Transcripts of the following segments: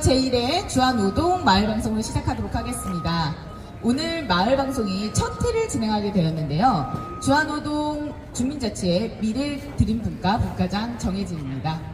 제1회 주안우동 마을방송을 시작하도록 하겠습니다. 오늘 마을방송이 첫 회를 진행하게 되었는데요. 주안우동 주민자치의 미래 드림 분과 분과장 정혜진입니다.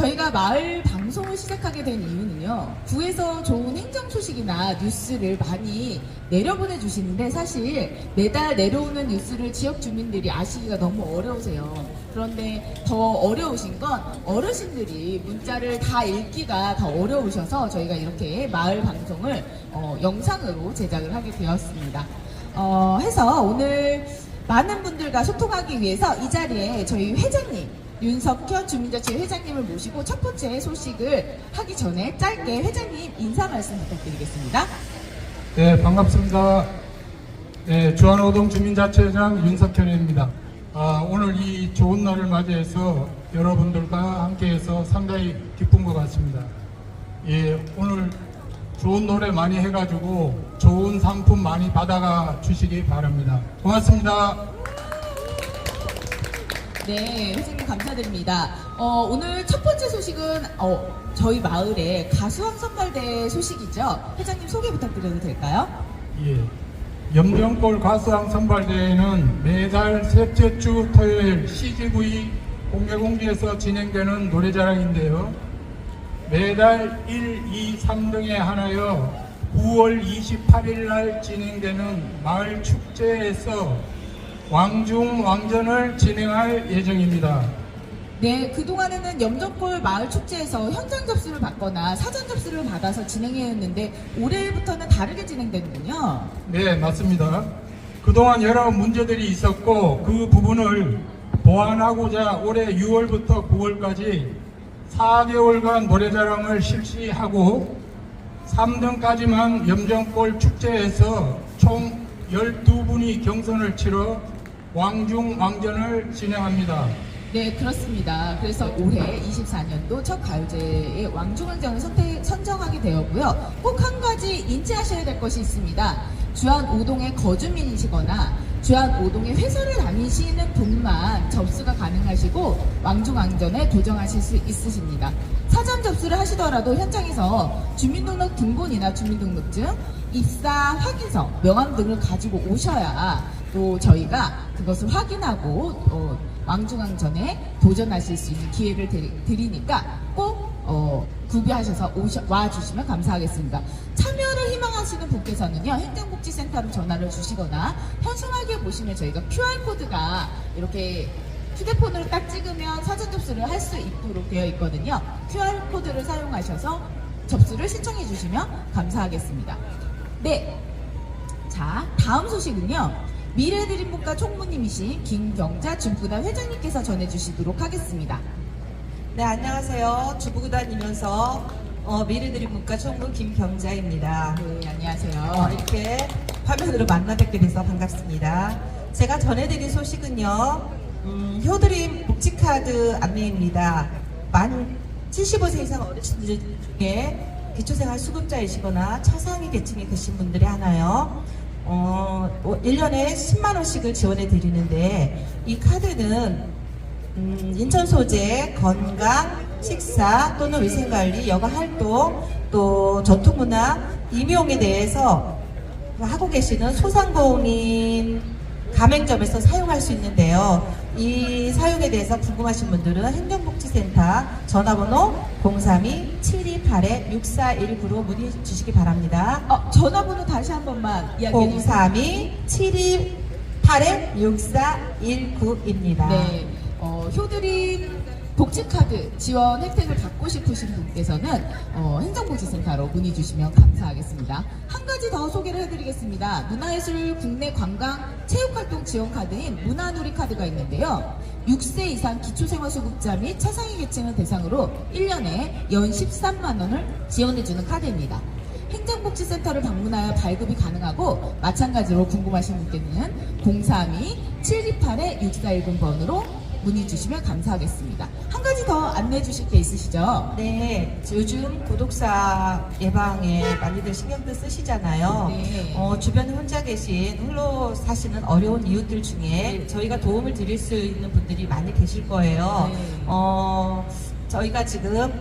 저희가 마을 방송을 시작하게 된 이유는요. 구에서 좋은 행정 소식이나 뉴스를 많이 내려보내 주시는데 사실 매달 내려오는 뉴스를 지역 주민들이 아시기가 너무 어려우세요. 그런데 더 어려우신 건 어르신들이 문자를 다 읽기가 더 어려우셔서 저희가 이렇게 마을 방송을 어, 영상으로 제작을 하게 되었습니다. 어, 해서 오늘 많은 분들과 소통하기 위해서 이 자리에 저희 회장님 윤석현 주민자치 회장님을 모시고 첫 번째 소식을 하기 전에 짧게 회장님 인사 말씀 부탁드리겠습니다. 네, 반갑습니다. 네, 주안호동 주민자치회장 윤석현입니다. 아, 오늘 이 좋은 날을 맞이해서 여러분들과 함께해서 상당히 기쁜 것 같습니다. 예, 오늘 좋은 노래 많이 해가지고 좋은 상품 많이 받아가 주시기 바랍니다. 고맙습니다. 네, 회장님 감사드립니다. 어, 오늘 첫 번째 소식은 어, 저희 마을의 가수왕 선발대 소식이죠. 회장님 소개 부탁드려도 될까요? 예. 염정골 가수왕 선발대회는 매달 셋째 주 토요일 CGV 공개공지에서 진행되는 노래자랑인데요. 매달 1, 2, 3등에 한하여 9월 28일 날 진행되는 마을 축제에서 왕중 왕전을 진행할 예정입니다. 네, 그동안에는 염정골 마을 축제에서 현장 접수를 받거나 사전 접수를 받아서 진행해왔는데 올해부터는 다르게 진행되는군요. 네, 맞습니다. 그동안 여러 문제들이 있었고 그 부분을 보완하고자 올해 6월부터 9월까지 4개월간 노래자랑을 실시하고 3등까지만 염정골 축제에서 총 12분이 경선을 치러 왕중 왕전을 진행합니다. 네, 그렇습니다. 그래서 올해 24년도 첫 가요제의 왕중왕전을 선택, 선정하게 되었고요. 꼭 한 가지 인지하셔야 될 것이 있습니다. 주안 오동의 거주민이시거나 주안 오동의 회사를 다니시는 분만 접수가 가능하시고 왕중왕전에 도전하실 수 있으십니다. 사전 접수를 하시더라도 현장에서 주민등록 등본이나 주민등록증, 입사 확인서, 명함 등을 가지고 오셔야 또 저희가 그것을 확인하고 어, 왕중왕전에 도전하실 수 있는 기회를 드리, 드리니까 꼭 어, 구비하셔서 오셔, 와주시면 감사하겠습니다. 참여를 희망하시는 분께서는요, 행정복지센터로 전화를 주시거나 현수막에 보시면 저희가 QR코드가 이렇게 휴대폰으로 딱 찍으면 사전 접수를 할 수 있도록 되어 있거든요. QR코드를 사용하셔서 접수를 신청해 주시면 감사하겠습니다. 네. 자, 다음 소식은요. 미래드림국가 총무님이신 김경자 중구단 회장님께서 전해주시도록 하겠습니다. 네, 안녕하세요. 주부구단이면서 어, 미래드림 문과 총무 김경자입니다. 네, 안녕하세요. 어, 이렇게 화면으로 만나 뵙게 돼서 반갑습니다. 제가 전해드릴 소식은요, 음, 효드림 복지카드 안내입니다. 만 75세 이상 어르신들 중에 기초생활 수급자이시거나 차상위 계층에 계신 분들이 하나요. 어, 1년에 10만 원씩을 지원해 드리는데, 이 카드는 음, 인천 소재, 건강, 식사 또는 위생관리, 여가 활동, 또 전통문화, 임용에 대해서 하고 계시는 소상공인 가맹점에서 사용할 수 있는데요. 이 사용에 대해서 궁금하신 분들은 행정복지센터 전화번호 032-728-6419로 문의 주시기 바랍니다. 어, 전화번호 다시 한 번만 이야기해 주세요. 032-728-6419입니다. 네, 어, 효드림 복지카드 지원 혜택을 받고 싶으신 분께서는 어, 행정복지센터로 문의 주시면 감사하겠습니다. 한 가지 더 소개를 해드리겠습니다. 문화예술 국내 관광 체육활동 지원 카드인 문화누리 카드가 있는데요. 6세 이상 기초생활수급자 및 차상위 계층을 대상으로 1년에 연 13만 원을 지원해주는 카드입니다. 행정복지센터를 방문하여 발급이 가능하고 마찬가지로 궁금하신 분께는 032-728-6410번으로 문의 주시면 감사하겠습니다. 한 가지 더 안내해 주실 게 있으시죠? 네, 요즘 고독사 예방에 많이들 신경들 쓰시잖아요. 네. 어, 주변에 혼자 계신 홀로 사시는 어려운 이웃들 중에 저희가 도움을 드릴 수 있는 분들이 많이 계실 거예요. 네. 어, 저희가 지금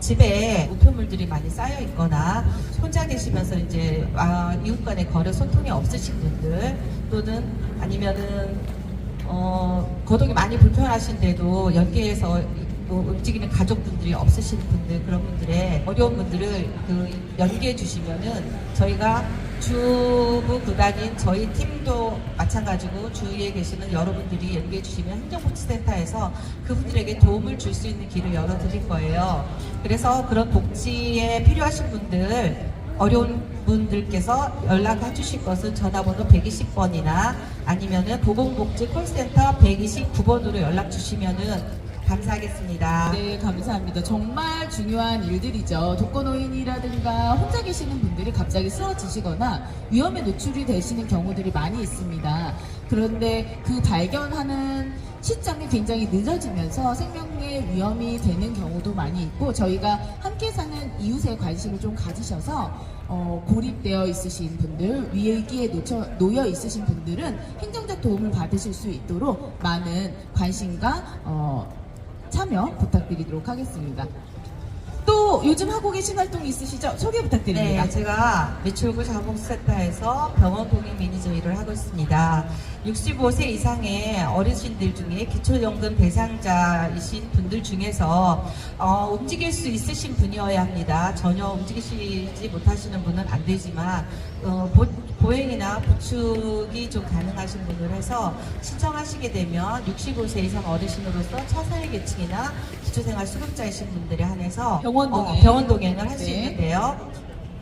집에 우편물들이 많이 쌓여 있거나 혼자 계시면서 이제 아, 이웃 간의 거래 소통이 없으신 분들 또는 아니면은 어, 거동이 많이 불편하신데도 연계해서 뭐 움직이는 가족분들이 없으신 분들 그런 분들의 어려운 분들을 그 연계해 주시면은 저희가 주부 구단인 저희 팀도 마찬가지고 주위에 계시는 여러분들이 연계해 주시면 행정복지센터에서 그분들에게 도움을 줄 수 있는 길을 열어드릴 거예요. 그래서 그런 복지에 필요하신 분들 어려운 분들께서 연락해 주실 것은 전화번호 120번이나 아니면은 보건복지 콜센터 129번으로 연락 주시면은 감사하겠습니다. 네, 감사합니다. 정말 중요한 일들이죠. 독거노인이라든가 혼자 계시는 분들이 갑자기 쓰러지시거나 위험에 노출이 되시는 경우들이 많이 있습니다. 그런데 그 발견하는 시점이 굉장히 늦어지면서 생명의 위험이 되는 경우도 많이 있고 저희가 함께 사는 이웃에 관심을 좀 가지셔서 어, 고립되어 있으신 분들, 위기에 놓쳐, 놓여 있으신 분들은 행정적 도움을 받으실 수 있도록 많은 관심과 어, 참여 부탁드리도록 하겠습니다. 또 요즘 하고 계신 활동이 있으시죠? 소개 부탁드립니다. 네, 제가 매출구 자본센터에서 병원 공익 매니저 일을 하고 있습니다. 65세 이상의 어르신들 중에 기초연금 대상자이신 분들 중에서 어, 움직일 수 있으신 분이어야 합니다. 전혀 움직이시지 못하시는 분은 안 되지만 어, 보, 보행이나 부축이 좀 가능하신 분을 해서 신청하시게 되면 65세 이상 어르신으로서 차사회 계층이나 기초생활 수급자이신 분들에 한해서 병원 동행. 어, 병원 동행을 할 수 네. 있는데요.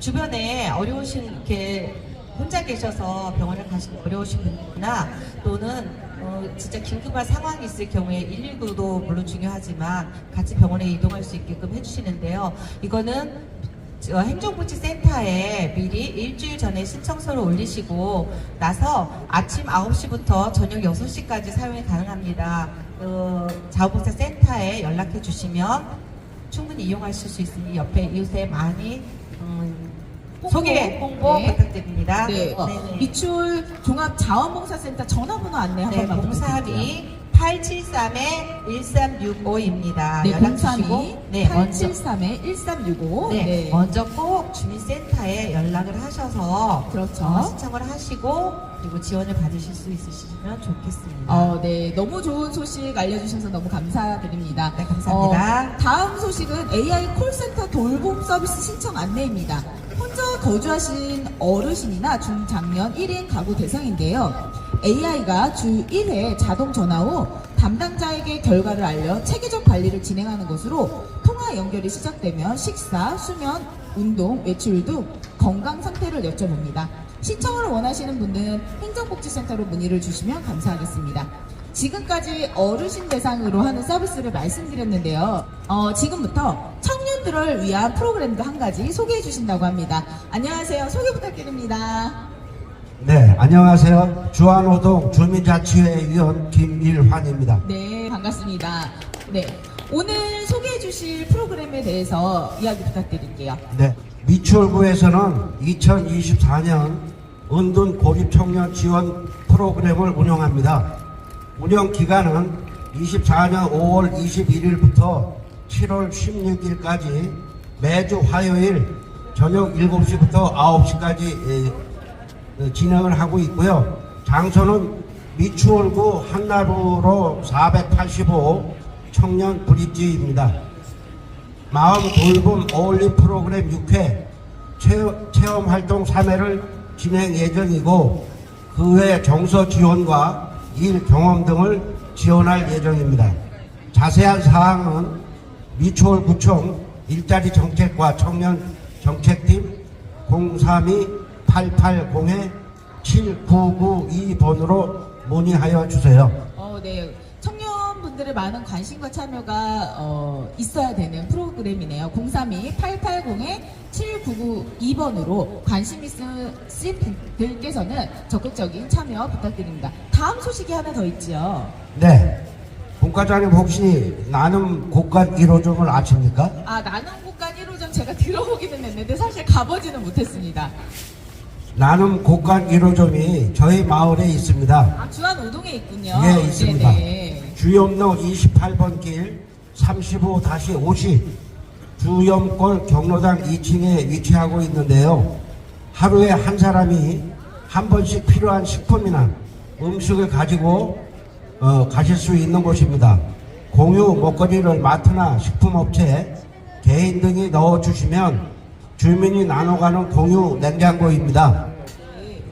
주변에 어려우신 이렇게 혼자 계셔서 병원을 가시기 어려우신 분이나 또는 어, 진짜 긴급한 상황이 있을 경우에 119도 물론 중요하지만 같이 병원에 이동할 수 있게끔 해주시는데요. 이거는 저 행정복지센터에 미리 일주일 전에 신청서를 올리시고 나서 아침 9시부터 저녁 6시까지 사용이 가능합니다. 그 자원봉사센터에 연락해 주시면 충분히 이용하실 수 있으니 옆에 이웃에 많이 음, 소개 홍보 네. 부탁드립니다. 네. 어, 네네. 미출 종합 자원봉사센터 전화번호 안내 한 네, 번만. 032 873에 1365입니다. 네, 연락 032 주시고 네, 먼저 873에 1365. 네, 먼저 꼭 주민센터에 연락을 하셔서 그렇죠. 어, 신청을 하시고 그리고 지원을 받으실 수 있으시면 좋겠습니다. 어, 네. 너무 좋은 소식 알려주셔서 너무 감사드립니다. 네, 감사합니다. 어, 다음 소식은 AI 콜센터 돌봄 서비스 신청 안내입니다. 혼자 거주하신 어르신이나 중장년 1인 가구 대상인데요. AI가 주 1회 자동 전화 후 담당자에게 결과를 알려 체계적 관리를 진행하는 것으로 통화 연결이 시작되면 식사, 수면, 운동, 외출 등 건강 상태를 여쭤봅니다. 신청을 원하시는 분은 행정복지센터로 문의를 주시면 감사하겠습니다. 지금까지 어르신 대상으로 하는 서비스를 말씀드렸는데요. 어, 지금부터 청년들을 위한 프로그램도 한 가지 소개해 주신다고 합니다. 안녕하세요. 소개 부탁드립니다. 네, 안녕하세요. 주안호동 주민자치회 위원 김일환입니다. 네, 반갑습니다. 네. 오늘 소개해 주실 프로그램에 대해서 이야기 부탁드릴게요. 네, 미추홀구에서는 2024년 은둔 고립 청년 지원 프로그램을 운영합니다. 운영 기간은 24년 5월 21일부터 7월 16일까지 매주 화요일 저녁 7시부터 9시까지 진행을 하고 있고요. 장소는 미추홀구 한나루로 485 청년 브릿지입니다. 마음 돌봄 어울림 프로그램 6회 체험 활동 3회를 진행 예정이고 그 외 정서 지원과 일 경험 등을 지원할 예정입니다. 자세한 사항은 미추홀구청 일자리 정책과 청년 정책팀 032-880-7992번으로 문의하여 주세요. 어, 네. 청년분들의 많은 관심과 참여가 어, 있어야 되는 프로그램이네요. 032-880-7992번으로 관심 있으신 분들께서는 적극적인 참여 부탁드립니다. 다음 소식이 하나 더 있죠. 네. 본과장님 혹시 나눔 곳간 1호점을 아십니까? 아, 나눔 곳간 1호점 제가 들어보기는 했는데 사실 가보지는 못했습니다. 나눔 곳간 1호점이 저희 마을에 있습니다. 아, 주안 오동에 있군요. 예, 있습니다. 네네. 주염로 28번 길 35-50 주염골 경로당 2층에 위치하고 있는데요. 하루에 한 사람이 한 번씩 필요한 식품이나 음식을 가지고 어, 가실 수 있는 곳입니다. 공유 먹거리를 마트나 식품업체, 개인 등이 넣어주시면 주민이 나눠가는 공유 냉장고입니다.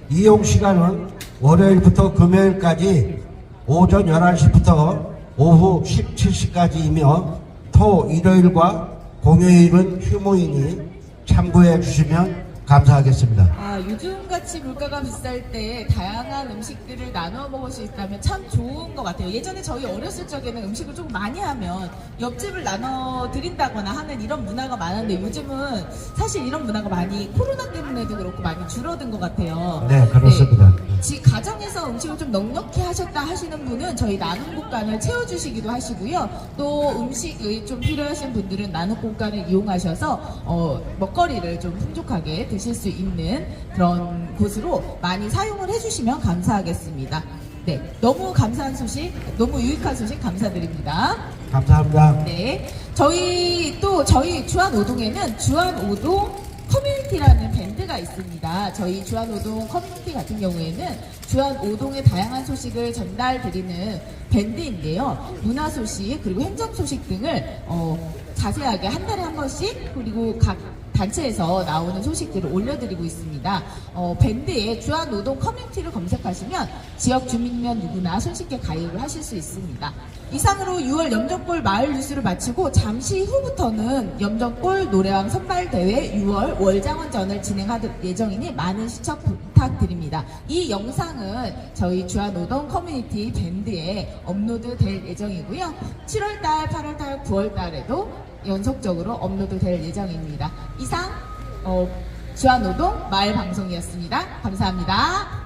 이용 시간은 월요일부터 금요일까지 오전 11시부터 오후 17시까지이며 토 일요일과 공휴일은 휴무이니 참고해 주시면 감사하겠습니다. 아, 요즘같이 물가가 비쌀 때 다양한 음식들을 나눠 먹을 수 있다면 참 좋은 것 같아요. 예전에 저희 어렸을 적에는 음식을 좀 많이 하면 옆집을 나눠 드린다거나 하는 이런 문화가 많았는데 요즘은 사실 이런 문화가 많이 코로나 때문에도 그렇고 많이 줄어든 것 같아요. 네, 그렇습니다. 네. 지 가정에서 음식을 좀 넉넉히 하셨다 하시는 분은 저희 나눔 공간을 채워주시기도 하시고요. 또 음식이 좀 필요하신 분들은 나눔 공간을 이용하셔서 어, 먹거리를 좀 풍족하게 드실 수 있는 그런 곳으로 많이 사용을 해주시면 감사하겠습니다. 네, 너무 감사한 소식, 너무 유익한 소식 감사드립니다. 감사합니다. 네. 저희 또 저희 주안오동에는 주안오동 커뮤니티라는 밴드가 있습니다. 저희 주안오동 커뮤니티 같은 경우에는 주안오동의 다양한 소식을 전달드리는 밴드인데요. 문화 소식 그리고 행정 소식 등을 어, 자세하게 한 달에 한 번씩 그리고 각 단체에서 나오는 소식들을 올려드리고 있습니다. 어, 밴드에 주안노동 커뮤니티를 검색하시면 지역 주민이면 누구나 손쉽게 가입을 하실 수 있습니다. 이상으로 6월 염전골 마을 뉴스를 마치고 잠시 후부터는 염전골 노래왕 선발대회 6월 월장원전을 진행할 예정이니 많은 시청 부탁드립니다. 이 영상은 저희 주안노동 커뮤니티 밴드에 업로드 될 예정이고요. 7월달, 8월달, 9월달에도 연속적으로 업로드 될 예정입니다. 이상 어, 주안노동 마을 방송이었습니다. 감사합니다.